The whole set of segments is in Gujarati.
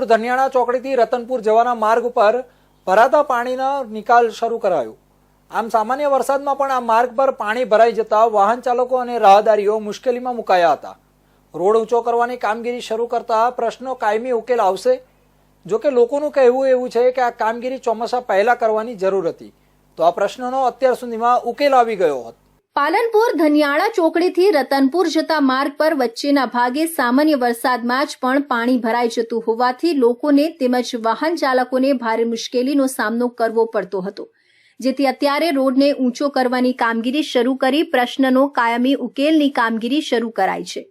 પાલનપુર ધનિયાણા ચોકડીથી રતનપુર જવાના માર્ગ ઉપર ભરાતા પાણીનો નિકાલ શરૂ કરાયો. આમ સામાન્ય વરસાદમાં પણ આ માર્ગ પર પાણી ભરાઈ જતા વાહન ચાલકો અને રાહદારીઓ મુશ્કેલીમાં મુકાયા હતા. રોડ ઊંચો કરવાની કામગીરી શરૂ કરતા પ્રશ્નો કાયમી ઉકેલ આવશે. જો કે લોકોનું કહેવું એવું છે કે આ કામગીરી ચોમાસા પહેલા કરવાની જરૂર હતી. તો આ પ્રશ્નનો અત્યાર સુધીમાં ઉકેલ આવી ગયો હતો. પાલનપુર ધનિયાળા ચોકડીથી રતનપુર જતા માર્ગ પર વચ્ચેના ભાગે સામાન્ય વરસાદમાં જ પણ પાણી ભરાઈ જતું હોવાથી લોકોને તેમજ વાહન ચાલકોને ભારે મુશ્કેલીનો સામનો કરવો પડતો હતો. જેથી અત્યારે રોડને ઊંચો કરવાની કામગીરી શરૂ કરી પ્રશ્નનો કાયમી ઉકેલની કામગીરી શરૂ કરાઈ છે.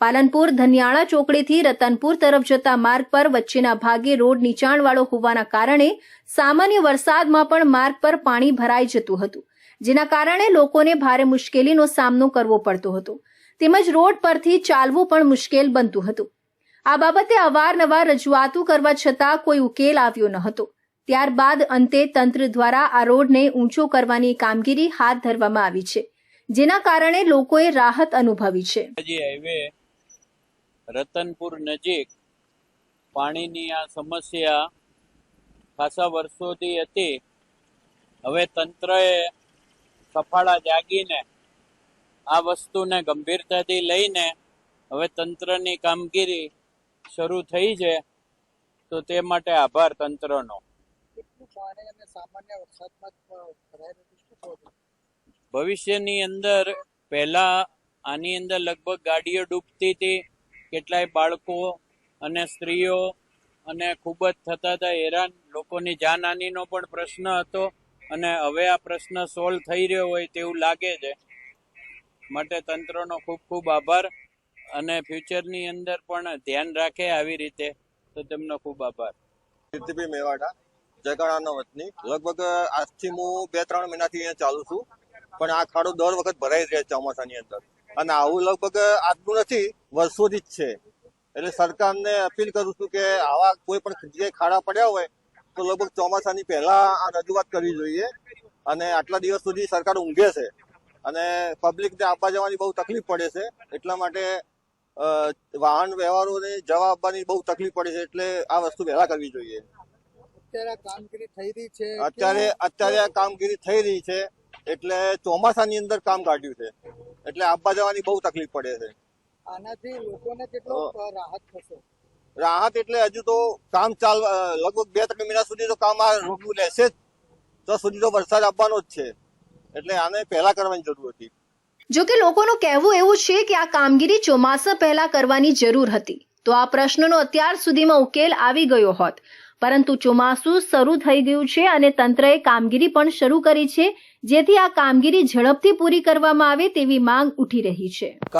પાલનપુર ધનિયાળા ચોકડીથી રતનપુર તરફ જતા માર્ગ પર વચ્ચેના ભાગે રોડ નીચાણવાળો હોવાના કારણે સામાન્ય વરસાદમાં પણ માર્ગ પર પાણી ભરાઈ જતું હતું. જેના કારણે લોકોને ભારે મુશ્કેલીનો સામનો કરવો પડતો હતો. તેમજ રોડ પરથી ચાલવું પણ મુશ્કેલ બનતું હતું. આ બાબતે અવારનવાર રજૂઆતો કરવા છતાં કોઈ ઉકેલ આવ્યો ન હતો. ત્યારબાદ અંતે તંત્ર દ્વારા આ રોડને ઊંચો કરવાની કામગીરી હાથ ધરવામાં આવી છે, જેના કારણે લોકોએ રાહત અનુભવી છે. હાઈવે રતનપુર નજીક પાણીની આ સમસ્યા ખાસા વર્ષોથી હતી. હવે તંત્રએ સફાળા જાગીને આ વસ્તુને ગંભીરતાથી લઈને હવે તંત્રની કામગીરી શરૂ થઈ છે, તો તે માટે આભાર તંત્રનો? ભવિષ્યની અંદર પહેલા આની અંદર લગભગ ગાડીઓ ડૂબતી હતી, કેટલાય બાળકો અને સ્ત્રીઓ અને ખૂબ જ થતા હતા હેરાન લોકોની જાનહાનિનો પણ પ્રશ્ન હતો અને હવે આ પ્રશ્ન સોલ્વ થઈ રહ્યો હોય તેવું લાગે છે. માટે તંત્રનો ખૂબ ખૂબ આભાર અને ફ્યુચરની અંદર પણ ધ્યાન રાખે આવી રીતે. તો તેમનો ખૂબ આભાર. કીર્તિભાઈ મેવાડા, જગાડાનો વતની. લગભગ, આજથી હું બે ત્રણ મહિનાથી અહીંયા ચાલુ છું. પણ આ ખાડો દર વખત ભરાઈ રહે ચોમાસાની અંદર. અને આવું લગભગ આજનું નથી, વર્ષોથી જ છે. એટલે સરકારને અપીલ કરું છું કે આવા કોઈ પણ જગ્યાએ ખાડા પડ્યા હોય લગભગ ચોમાસાની પહેલા આ રજૂઆત કરવી જોઈએ અને આટલા દિવસ સુધી સરકાર ઊંઘે છે. અને પબ્લિકને આવવા જવાની બહુ તકલીફ પડે છે. એટલા માટે વાહન વ્યવહારોને જવા આપવાની બહુ તકલીફ પડે છે એટલે આ વસ્તુ વહેલા કરવી જોઈએ. અત્યારે અત્યારે આ કામગીરી થઈ રહી છે એટલે ચોમાસાની અંદર કામ કાઢ્યું છે. એટલે આવવા જવાની બહુ તકલીફ પડે છે. આનાથી લોકોને કેટલો રાહત થશે? રાહત એટલે હજુ તો કામ ચાલ લગભગ બે, ત્રણ મહિના સુધી તો કામ આ રોકવું રહેશે જ. તો સુધી તો વરસાદ આપવાનો જ છે. એટલે આને પહેલા કરવાની જરૂર હતી. જો કે લોકોનું કહેવું એવું છે કે આ કામગીરી ચોમાસા પહેલા કરવાની જરૂર હતી. તો આ પ્રશ્નનો અત્યાર સુધીમાં ઉકેલ આવી ગયો હોત. પરંતુ ચોમાસું શરૂ થઈ ગયું છે અને તંત્રએ કામગીરી પણ શરૂ કરી છે, જેથી આ કામગીરી ઝડપથી પૂરી કરવામાં આવે તેવી માંગ ઉઠી રહી છે.